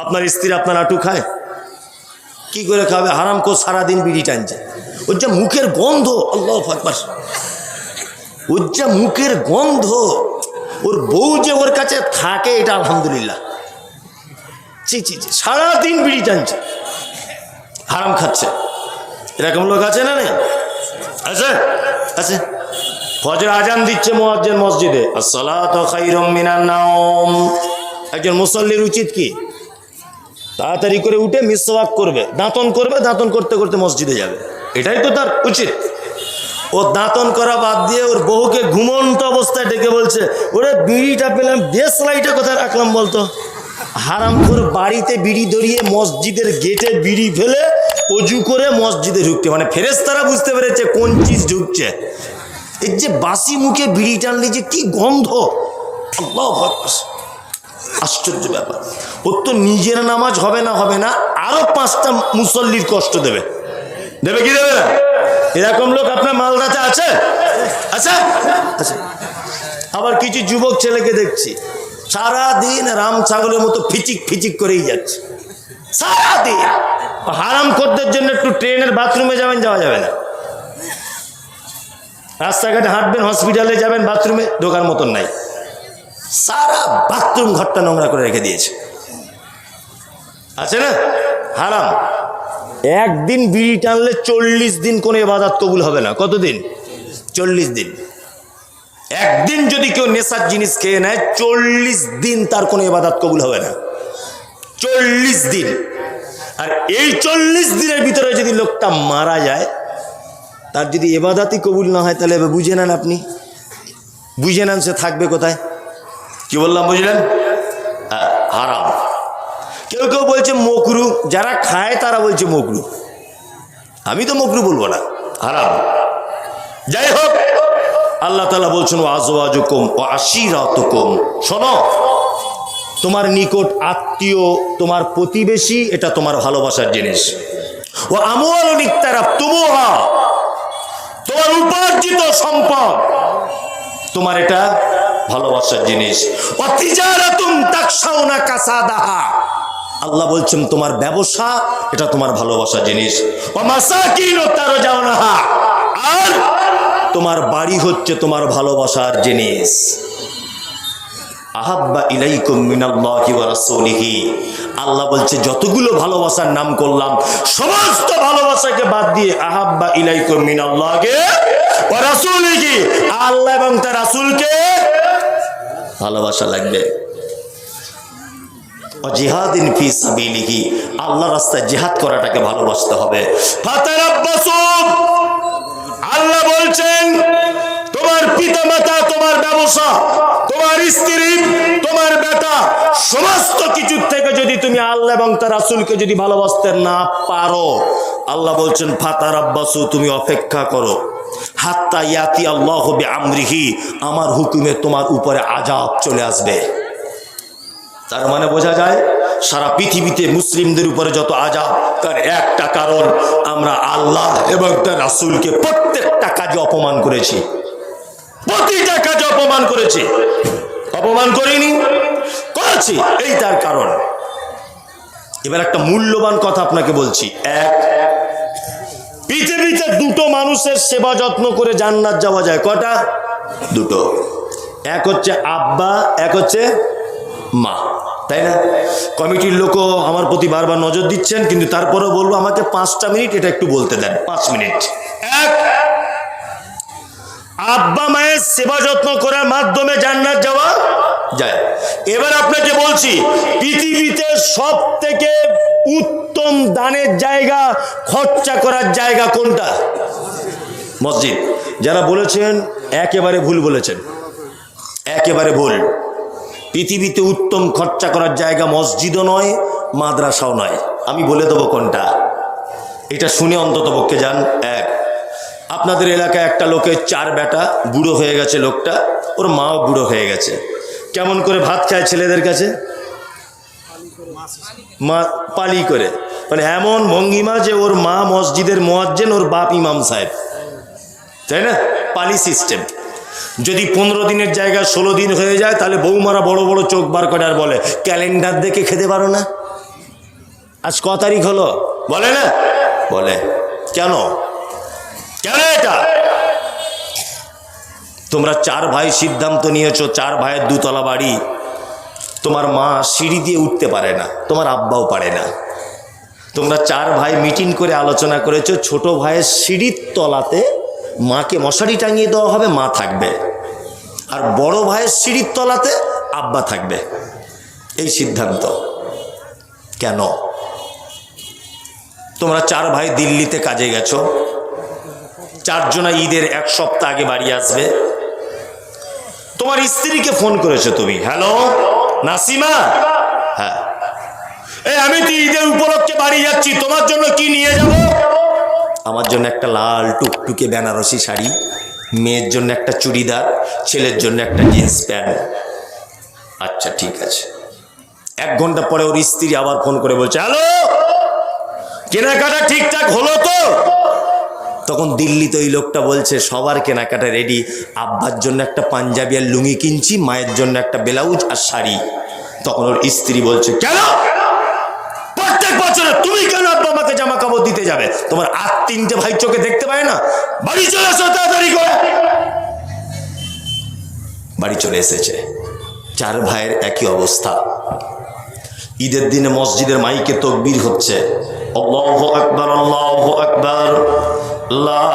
আপনার স্ত্রী আপনার আটু খায়? কি করে খাবে? হারাম কো সারাদিন বিড়ি টানছে। ওর যা মুখের গন্ধ, আল্লাহ আকবার। ওর যা মুখের গন্ধ, ওর বউ যে ওর কাছে থাকে, এটা আলহামদুলিল্লাহ। চি ছি ছি, সারাদিন বিড়ি টানছে। হারাম খাচ্ছে। এরকম লোক আছে না আছে? আছে? ফজর আজান দিচ্ছে মোয়াজ্জেন মসজিদে। আসসালাতু একজন মুসল্লির উচিত কি? তাড়াতাড়ি করে উঠে মিসওয়াক করবে, দাঁতন করবে, দাঁতন করতে করতে মসজিদে যাবে। এটাই তো তার উচিত। ও দাঁতন করা বাদ দিয়ে ওর বউকে ঘুমন্ত অবস্থায় ডেকে বলছে, ওরে বিড়িটা পেলাম, বেশ লাইটে কোথায় রাখলাম বলতো? হারামপুর বাড়িতে বিড়ি ধরিয়ে মসজিদের গেটে বিড়ি ফেলে অজু করে মসজিদে ঢুকতে। মানে ফেরেস তারা বুঝতে পেরেছে কোন চিজ ঢুকছে। এর যে বাসি মুখে বিড়ি টানলে যে কি গন্ধ। আল্লাহ। আশ্চর্য ব্যাপার। ওর তো নিজের নামাজ হবে না হবে না, আরও পাঁচটা মুসল্লির কষ্ট দেবে। দেবে কি দেবে না? এরকম লোক আপনার মালদাতে আছে? আছে। আবার কিছু যুবক ছেলেকে দেখছি, সারাদিন রাম ছাগলের মতো ফিচিক ফিচিক করেই যাচ্ছে। সারাদিন। হারাম খদ্দের জন্য একটু ট্রেনের বাথরুমে যাবেন, যাওয়া যাবে না। রাস্তাঘাটে হাঁটবেন, হসপিটালে যাবেন, বাথরুমে ঢোকার মতন নাই। সারা বাথরুম ঘরটা নোংরা করে রেখে দিয়েছে। আছে না? হারাম। একদিন বিড়ি টানলে চল্লিশ দিন কোনো এবাদাত কবুল হবে না। কতদিন? চল্লিশ দিন। একদিন যদি কেউ নেশার জিনিস খেয়ে নেয়, চল্লিশ দিন তার কোনো এবাদাত কবুল হবে না। চল্লিশ দিন। আর এই চল্লিশ দিনের ভিতরে যদি লোকটা মারা যায়, তার যদি এবাদাতই কবুল না হয়, তাহলে বুঝে নেন আপনি। বুঝে নেন সে থাকবে কোথায়। কি বললাম বুঝলেন? হারাম। কেউ কেউ বলছে মকরু, যারা খায় তারা বলছে মকরু। আমি তো মকরু বলব না, হারাম। যাই হোক, আল্লাহ তালা বলছেন ও আজওয়াজুকুম ও আশিরাতুকুম। শোনো, তোমার নিকট আত্মীয়, তোমার প্রতিবেশী, এটা তোমার ভালোবাসার জিনিস। ও আমল নিক্তারা তুমুহা তোমার উপার্জিত সম্পদ। তোমার এটা ভালোবাসার জিনিস। আল্লাহ বলছেন, তোমার ব্যবসা, এটা তোমার ভালোবাসার জিনিস। আর তোমার বাড়ি হচ্ছে তোমার ভালোবাসার জিনিস। আহাব্বা ইলাইকুম মিনাল্লাহি ওয়া রাসূলিহি। আল্লাহ বলছে, যতগুলো ভালোবাসার নাম করলাম, সমস্ত ভালোবাসাকে বাদ দিয়ে আহাব্বা ইলাইকুম মিনাল্লাহি ওয়া রাসূলিহি। আল্লাহ এবং তার রাসূলকে ভালোবাসা লাগবে। জিহাদিন ফি সাবিলিহি আল্লাহ রাস্তায় জিহাদ করাটাকে ভালোবাসতে হবে। আল্লাহ বলছেন, তোমার পিতামাতা, তোমার ব্যবসা, তোমার স্ত্রী, তোমার বেটা, সমস্ত কিছুর থেকে যদি তুমি আল্লাহ এবং তার রাসূলকে যদি ভালোবাসতে না পারো, আল্লাহ বলছেন ফাতার আব্বাসু তুমি অপেক্ষা করো। হাত্তা ইয়াতি আল্লাহ হবে আমরিহি আমার হুকুমে তোমার উপরে আজাব চলে আসবে। তার মানে বোঝা যায়, সারা পৃথিবীতে মুসলিমদের উপরে যত আজাব তার একটা কারণ, আমরা আল্লাহ এবং তার রাসূলকে প্রত্যেকটা কাজে অপমান করেছি। প্রতিটা কাজে অপমান করেছি। অপমান করিনি, করেছি, এই তার কারণ। এবার একটা মূল্যবান কথা আপনাকে বলছি। এক পৃথিবীতে দুটো মানুষের সেবা যত্ন করে জান্নাত যাওয়া যায়। কটা? দুটো। এক হচ্ছে আব্বা, এক হচ্ছে মা। তাই না? কমিটির লোকও আমার প্রতি বারবার নজর দিচ্ছেন, কিন্তু তারপরেও বলব আমাকে পাঁচটা মিনিট এটা একটু বলতে দেন, পাঁচ মিনিট। এক, আব্বা মায়ের সেবা যত্ন করার মাধ্যমে জান্নাত যাওয়া যায়। এবার আপনাকে বলছি, পৃথিবীতে সব থেকে উত্তম দানের জায়গা, খরচা করার জায়গা কোনটা? মসজিদ। যারা বলেছেন, একেবারে ভুল বলেছেন। একেবারে ভুল। পৃথিবীতে উত্তম খরচা করার জায়গা মসজিদও নয়, মাদ্রাসাও নয়। আমি বলে দেবো কোনটা। এটা শুনে অন্তত পক্ষে যান। এক, আপনাদের এলাকায় একটা লোকের চার বেটা বুড়ো হয়ে গেছে লোকটা, ওর মাও বুড়ো হয়ে গেছে। কেমন করে ভাত খায় ছেলেদের কাছে? মা, পালি করে। মানে এমন ভঙ্গিমা যে ওর মা মসজিদের মোয়াজ্জেন, ওর বাপ ইমাম সাহেব। তাই না? পালি সিস্টেম যদি পনেরো দিনের জায়গায় ষোলো দিন হয়ে যায়, তাহলে বৌমারা বড় বড় চোখ বার করে আর বলে, ক্যালেন্ডার দেখে খেতে পারো না? আজ ক তারিখ হলো? বলে না? বলে। কেন? কেন এটা? তোমরা চার ভাই সিদ্ধান্ত নিয়েছো, চার ভাইয়ের দুতলা বাড়ি। তোমার মা সিঁড়ি দিয়ে উঠতে পারে না, তোমার আব্বাও পারে না। তোমরা চার ভাই মিটিং করে আলোচনা করেছ, ছোট ভাইয়ের সিঁড়ির তলাতে মাকে মশারি টাঙিয়ে দেওয়া হবে, মা থাকবে। আর বড় ভাইয়ের সিঁড়ির তলাতে আব্বা থাকবে। এই সিদ্ধান্ত। কেন? তোমরা চার ভাই দিল্লিতে কাজে গেছো, চারজনা ঈদের এক সপ্তাহ আগে বাড়ি আসবে। তোমার স্ত্রীকে ফোন করেছ তুমি? হ্যালো নাসিমা? হ্যাঁ। এই, আমি তো ঈদের উপলক্ষে বাড়ি যাচ্ছি, তোমার জন্য কি নিয়ে যাব? আমার জন্য একটা লাল টুকটুকে বেনারসি শাড়ি, মেয়ের জন্য একটা চুড়িদার, ছেলের জন্য একটা জিন্স প্যান্ট। আচ্ছা ঠিক আছে। এক ঘণ্টা পরে ওর স্ত্রী আবার ফোন করে বলছে হ্যালো কেনাকাটা ঠিকঠাক হলো তো? তখন দিল্লিতে ওই লোকটা বলছে, সবার কেনাকাটা রেডি আব্বার জন্য একটা পাঞ্জাবি আর লুঙ্গি কিনছি, মায়ের জন্য একটা ব্লাউজ আর শাড়ি। তখন ওর স্ত্রী বলছে, কেন? প্রত্যেক বছরে তুমি কেন আব্বা আমাকে জামা কাপড় দিতে যাবে? তোমার আর তিনটে ভাই চোখে দেখতে পায় না? বাড়ি চলে এসো তাড়াতাড়ি করে। বাড়ি চলে এসেছে। চার ভাইয়ের একই অবস্থা। ঈদের দিনে মসজিদের মাইকে তকবীর হচ্ছে। আল্লাহু আকবার আল্লাহু আকবার। লা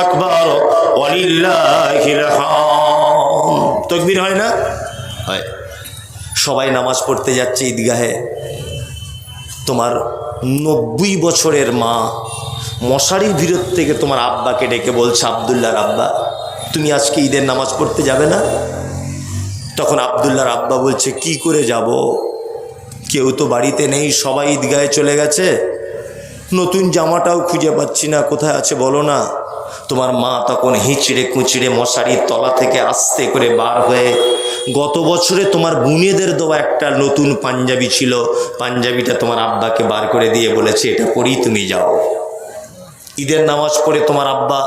আকবার হয় না? হয়। সবাই নামাজ পড়তে যাচ্ছে ঈদগাহে। তোমার নব্বই বছরের মা মশারির ভিড়ত থেকে তোমার আব্বাকে ডেকে বলছে, আবদুল্লাহর আব্বা, তুমি আজকে ঈদের নামাজ পড়তে যাবে না? তখন আবদুল্লাহর আব্বা বলছে, কি করে যাব? কেউ তো বাড়িতে নেই, সবাই ঈদগাহে চলে গেছে। নতুন জামাটাও খুঁজে পাচ্ছি না, কোথায় আছে বলো না? তোমার মা তখন হিঁচড়ে কুঁচড়ে মশারির তলা থেকে আস্তে করে বার হয়ে গত বছরে তোমার বুনেদের দেওয়া একটা নতুন পাঞ্জাবি ছিল। পাঞ্জাবিটা তোমার আব্বাকে বার করে দিয়ে বলেছে, এটা পরেই তুমি যাও। ঈদের নামাজ পড়ে তোমার আব্বা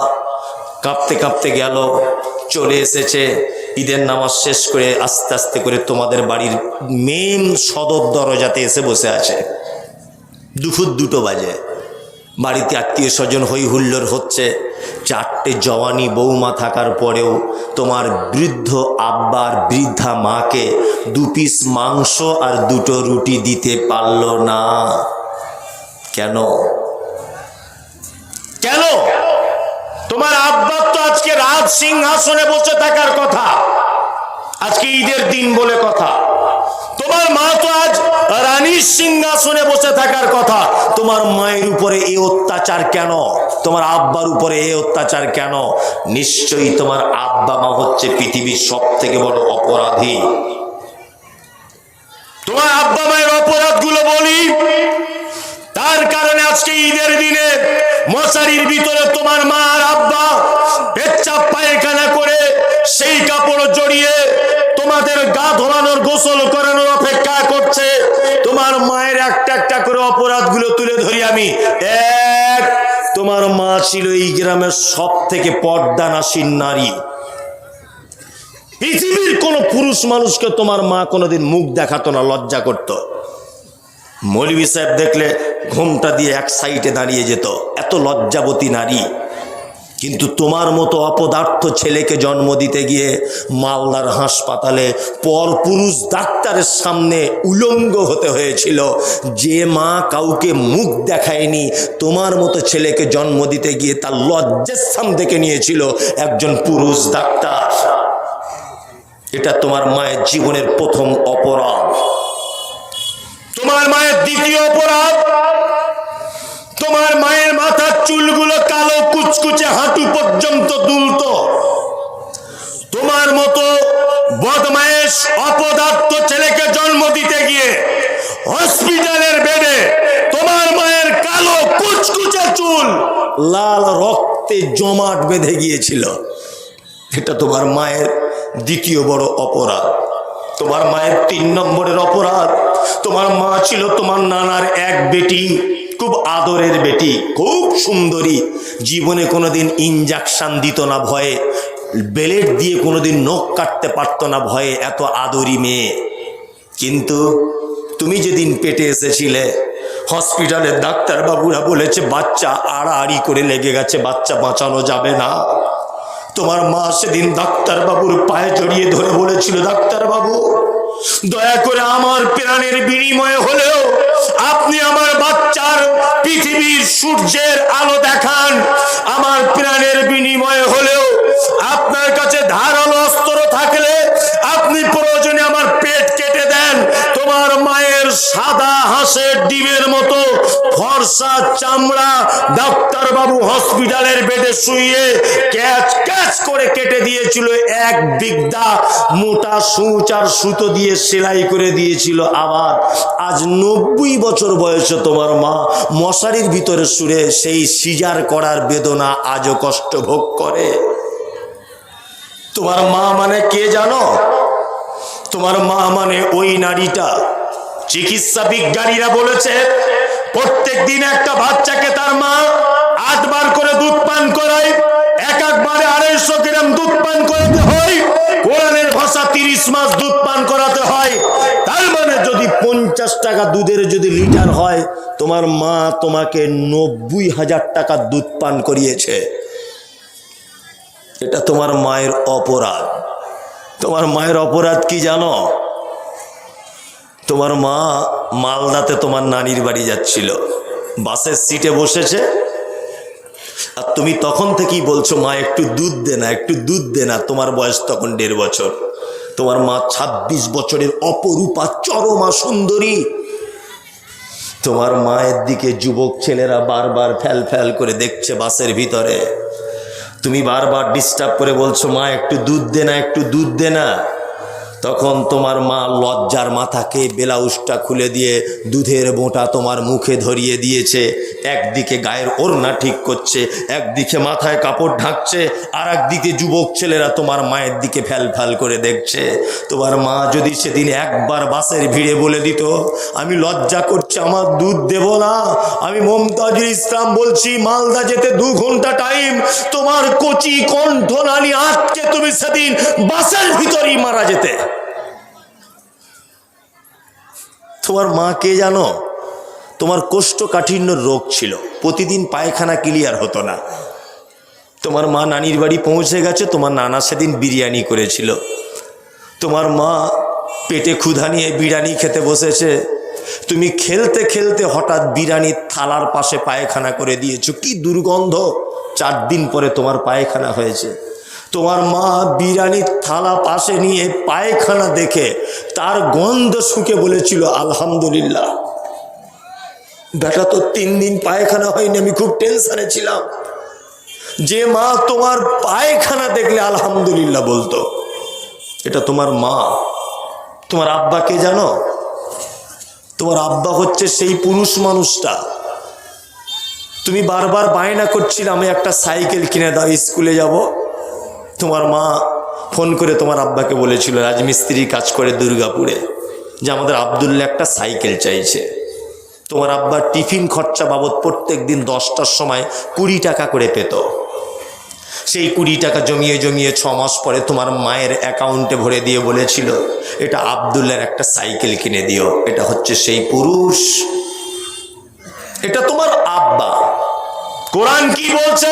কাঁপতে কাঁপতে গেল, চলে এসেছে। ঈদের নামাজ শেষ করে আস্তে আস্তে করে তোমাদের বাড়ির মেন সদর দরজাতে এসে বসে আছে। দুপুর দুটো বাজে। বাড়িতে আত্মীয় স্বজন হই হুল্লোড় হচ্ছে। চারটে জওয়ানি বৌমা থাকার পরেও তোমার বৃদ্ধ আব্বার বৃদ্ধা মাকে দু পিস মাংস আর দুটো রুটি দিতে পারল না। কেন? কেন? তোমার আব্বার তো সিংহাসনে বসে থাকার কথা। আজকে ঈদের দিন বলে কথা। তোমার মা তো আজ রানীর সিংহাসনে বসে থাকার কথা। তোমার মায়ের উপরে এই অত্যাচার কেন? তোমার আব্বার উপরে এই অত্যাচার কেন? নিশ্চয়ই তোমার আব্বা মা হচ্ছে পৃথিবীর সব থেকে বড় অপরাধী। তোমার আব্বা মায়ের অপরাধগুলো বলি। তার কারণে আজকে ঈদের দিনে মশারির ভিতরে তোমার মা আর আব্বা পেচ্ছাপ পায়খানা করে সেই কাপড় জড়িয়ে তোমাদের গা ধোলানোর, গোসল করানোর অপেক্ষা করছে। তোমার মায়ের একটা একটা করে অপরাধগুলো তুলে ধরি আমি। এক, তোমার মা ছিল এই গ্রামের সব থেকে পর্দানাসীন নারী। পৃথিবীর কোন পুরুষ মানুষকে তোমার মা কোনোদিন মুখ দেখাতো না, লজ্জা করতো। মৌলবী সাহেব দেখলে ঘুমটা দিয়ে এক সাইডে দাঁড়িয়ে যেত। এত লজ্জাবতী নারী। কিন্তু তোমার মতো অপদার্থ ছেলেকে জন্ম দিতে গিয়ে মালদার হাসপাতালে পরপুরুষ ডাক্তারের সামনে উলঙ্গ হতে হয়েছিল। যে মা কাউকে মুখ দেখায়নি, তোমার মতো ছেলেকে জন্ম দিতে গিয়ে তার লজ্জার সাম থেকে নিয়েছিল একজন পুরুষ ডাক্তার। এটা তোমার মায়ের জীবনের প্রথম অপরাধ তোমার মায়ের দ্বিতীয় অপরাধ তোমার মায়ের মাথার চুলগুলো কালো কুচকুচে হাঁটু পর্যন্ত দুলত। তোমার মতো বদমায়েশ, অপদার্থ ছেলেকে জন্ম দিতে গিয়ে হসপিটালের বেডে তোমার মায়ের কালো কুচকুচে চুল লাল রক্তে জমাট বেঁধে গিয়েছিল। এটা তোমার মায়ের দ্বিতীয় বড় অপরাধ। তোমার মায়ের তিন নম্বরের অপরাধ। তোমার মা ছিল তোমার নানার এক বেটি। খুব আদরের বেটি, খুব সুন্দরী। জীবনে কোনোদিন ইঞ্জেকশন দিত না ভয়ে বেলেট দিয়ে কোনোদিন নখ কাটতে পারতো না ভয়ে, এত আদরি মেয়ে। কিন্তু তুমি যেদিন পেটে এসেছিলে হসপিটালের ডাক্তারবাবুরা বলেছে, বাচ্চা আড়াআড়ি করে লেগে গেছে, বাচ্চা বাঁচানো যাবে না। তোমার মা সেদিন ডাক্তারবাবুর পায়ে জড়িয়ে ধরে বলেছিল, ডাক্তারবাবু, দয়া করে আমার প্রাণের বিনিময়ে হলেও আপনি আমার বাচ্চার পৃথিবীর সূর্যের আলো দেখান। আমার প্রাণের বিনিময়ে হলেও আপনার কাছে ধারালো অস্ত্র থাকলে আপনি প্রয়োজনে আমার পেট কেটে দেন। তোমার মায়ের সাদা হাঁসের ডিমের মতো ফর্সা চামড়া ডাক্তার বাবু হসপিটালের বেডে শুয়ে ক্যাচ ক্যাচ করে কেটে দিয়েছিল এক বিগদা মোটা সূচ আর সুতো দিয়ে সেলাই করে দিয়েছিল আবার। আজ নব্বই বছর বয়সে তোমার মা মশারির ভিতরে শুয়ে সেই সিজার করার বেদনা আজও কষ্ট ভোগ করে। তোমার মা মানে কে জানো? তোমার মা মানে ওই নারীটা। চিকিৎসা বিজ্ঞানীরা বলেছে প্রত্যেক দিন একটা বাচ্চাকে তার মা আটবার করে দুধ পান করায় এক একবারে আড়াইশো গ্রাম দুধ পান করাতে হয়। কোরআনের ভাষা তিরিশ মাস দুধ পান করাতে হয়। তার মানে যদি পঞ্চাশ টাকা দুধের যদি লিটার হয়, তোমার মা তোমাকে নব্বই হাজার টাকা দুধ পান করিয়েছে। এটা তোমার মায়ের অপরাধ। তোমার মায়ের অপরাধ কি জানো? তোমার মা মালদাতে তোমার নানির বাড়ি যাচ্ছিল। বাসের সিটে বসেছে। আর তুমি তখন থেকেই বলছো, মা, একটু দুধ দে না, একটু দুধ দে না। তোমার বয়স তখন দেড় বছর। তোমার মা ২৬ বছরের অপরূপা, চরমা সুন্দরী। তোমার মায়ের দিকে যুবক ছেলেরা বারবার ফ্যাল ফ্যাল করে দেখছে বাসের ভিতরে। তুমি বারবার ডিস্টার্ব করে বলছো, মা, একটু দুধ দে না, একটু দুধ দে না। তখন তোমার মা লজ্জার মাথাকে ব্লাউজটা খুলে দিয়ে দুধের বোঁটা তোমার মুখে ধরিয়ে দিয়েছে। একদিকে গায়ের ওড়না ঠিক করছে, একদিকে মাথায় কাপড় ঢাকছে আর একদিকে যুবক ছেলেরা তোমার মায়ের দিকে ফ্যাল ফ্যাল করে দেখছে। তোমার মা যদি সেদিন একবার বাসের ভিড়ে বলে দিত, আমি লজ্জা করছি, আমার দুধ দেব না। আমি মমতাজুল ইসলাম বলছি, মালদা যেতে দু ঘণ্টা টাইম। তোমার কচি কণ্ঠ নানি আজকে তুমি সেদিন বাসের ভিতরেই মারা যেতে। তোমার মা কে জানো? তোমার কোষ্ঠকাঠিন্য রোগ ছিল। প্রতিদিন পায়খানা ক্লিয়ার হতো না। তোমার মা নানির বাড়ি পৌঁছে গেছে, তোমার নানা সেদিন বিরিয়ানি করেছিল। তোমার মা পেটে ক্ষুধা নিয়ে বিরিয়ানি খেতে বসেছে। তুমি খেলতে খেলতে হঠাৎ বিরিয়ানির থালার পাশে পায়খানা করে দিয়েছ। কি দুর্গন্ধ! চার দিন পরে তোমার পায়খানা হয়েছে। তোমার মা বিরিয়ানির থালা পাশে নিয়ে পায়খানা দেখে তার গন্ধ শুকে বলেছিল, আলহামদুলিল্লাহ। বেটা, তো তিন দিন পায়খানা হয়নি, আমি খুব টেনশনে ছিলাম। যে মা তোমার পায়খানা দেখলে আলহামদুলিল্লাহ বলতো। এটা তোমার মা। তোমার আব্বা কে জানো? তোমার আব্বা হচ্ছে সেই পুরুষ মানুষটা। তুমি বারবার বায়না করছিলে, আমি একটা সাইকেল কিনে দাও, স্কুলে যাব। তোমার মা ফোন করে তোমার আব্বাকে বলেছিল, রাজমিস্ত্রি কাজ করে দুর্গাপুরে। যে আমাদের আবদুল্লা একটা সাইকেল চাইছে। তোমার আব্বা টিফিন খরচা বাবদ প্রত্যেক দিন দশটার সময় কুড়ি টাকা করে পেত। সেই কুড়ি টাকা জমিয়ে জমিয়ে ছ মাস পরে তোমার মায়ের অ্যাকাউন্টে ভরে দিয়ে বলেছিল, এটা আবদুল্লার একটা সাইকেল কিনে দিও। এটা হচ্ছে সেই পুরুষ। এটা তোমার আব্বা। কোরআন কি বলছে?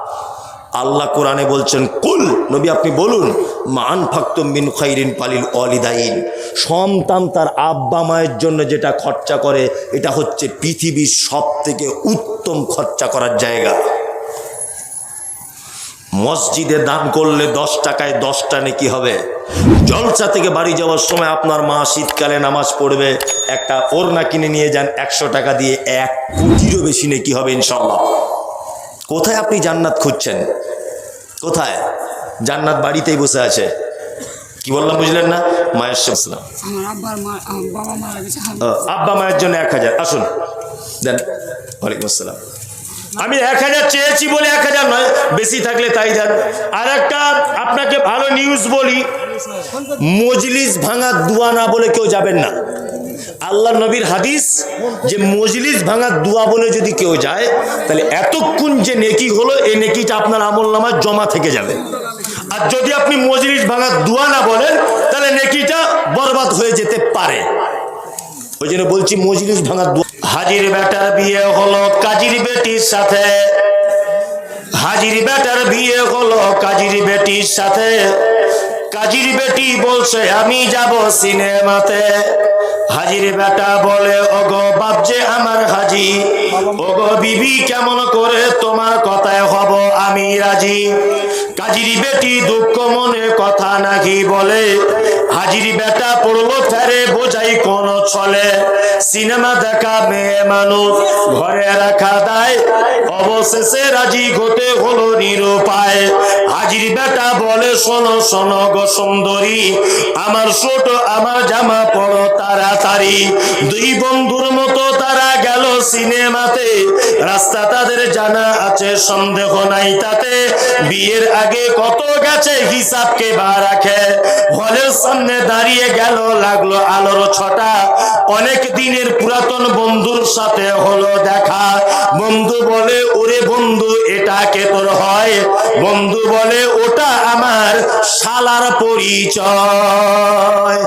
আল্লাহ কোরআনে বলছেন, কুল, নবী আপনি বলুন মান ফাক্তম বিন খৈরিন পালিল অলিদাইন সন্তান তার আব্বা মায়ের জন্য যেটা খরচা করে, এটা হচ্ছে পৃথিবীর সব থেকে উত্তম খরচা করার জায়গা। মসজিদে দান করলে দশ টাকায় দশটা নাকি হবে। জলসা থেকে বাড়ি যাওয়ার সময় আপনার মা শীতকালে নামাজ পড়বে, একটা ওড়না কিনে নিয়ে যান একশো টাকা দিয়ে, এক কোটিরও বেশি নাকি হবে ইনশাল্লাহ। কোথায় আপনি জান্নাত খুঁজছেন? কোথায়? জান্নাত বাড়িতেই বসে আছে। কি বললাম বুঝলেন না? মায়ের সালাম আব্বা মায়ের জন্য এক হাজার। আসুন। দেন ওয়ালাইকুম আসসালাম। আমি এক হাজার চেয়েছি বলে এক হাজার নয় বেশি থাকলে তাই দেন। আর একটা আপনাকে ভালো নিউজ বলি। মজলিস ভাঙা দুয়া না বলে কেউ যাবেন না। আল্লাহ নবীর হাদিস যে মজলিস ভাঙা দুয়া বলে যদি কেউ যায়, তাহলে এতক্ষণ যে নেকি হলো, এই নেকিটা আপনার আমল নামার জমা থেকে যাবে। আর যদি আপনি মজলিস ভাঙা দুয়া না বলেন, তাহলে নেকিটা বরবাদ হয়ে যেতে পারে। ওই জন্য বলছি, মজলিস ভাঙার দুয়া। হাজির বেটার বিয়ে হলো কাজীর বেটির সাথে। হাজির বেটার বিয়ে হলো কাজীর বেটির সাথে। কাজীর বেটি বলছে, আমি যাব সিনেমাতে। হাজির বেটা বলে, ওগো বাপজে আমার হাজি, ওগো বিবি কেমন করে তোমার কথায় হব, আমি রাজি। কাজীর বেটি দুঃখ মনে কথা নাকি বলে, হাজির বেটা পড়ল ফেরে, বোঝাই কোন ছলে সিনেমা দেখা মেয়ে মানুষ, ঘরে রাখা দায়। অবশেষে রাজি হতে হলো নিরুপায়। হাজির বেটা বলে, শোনো শোনো গো সুন্দরী, আমার ছোট, আমার জামা পড়ো তাড়াতাড়ি। দুই বন্ধুর মতো তারা গেল সিনেমাতে। রাস্তা তাদের জানা আছে, সন্দেহ নাই তাতে। বিয়ের আগে কত গেছে হিসাবকে বা রাখে। হলের সামনে দাঁড়িয়ে গেল, লাগল আলোর ছটা। অনেক দিনের পুরাতন বন্ধুর সাথে হলো দেখা। বন্ধু বলে, ওরে বন্ধু, এটা কে তোর হয়? বন্ধু বলে, ওটা আমার শালার পরিচয়।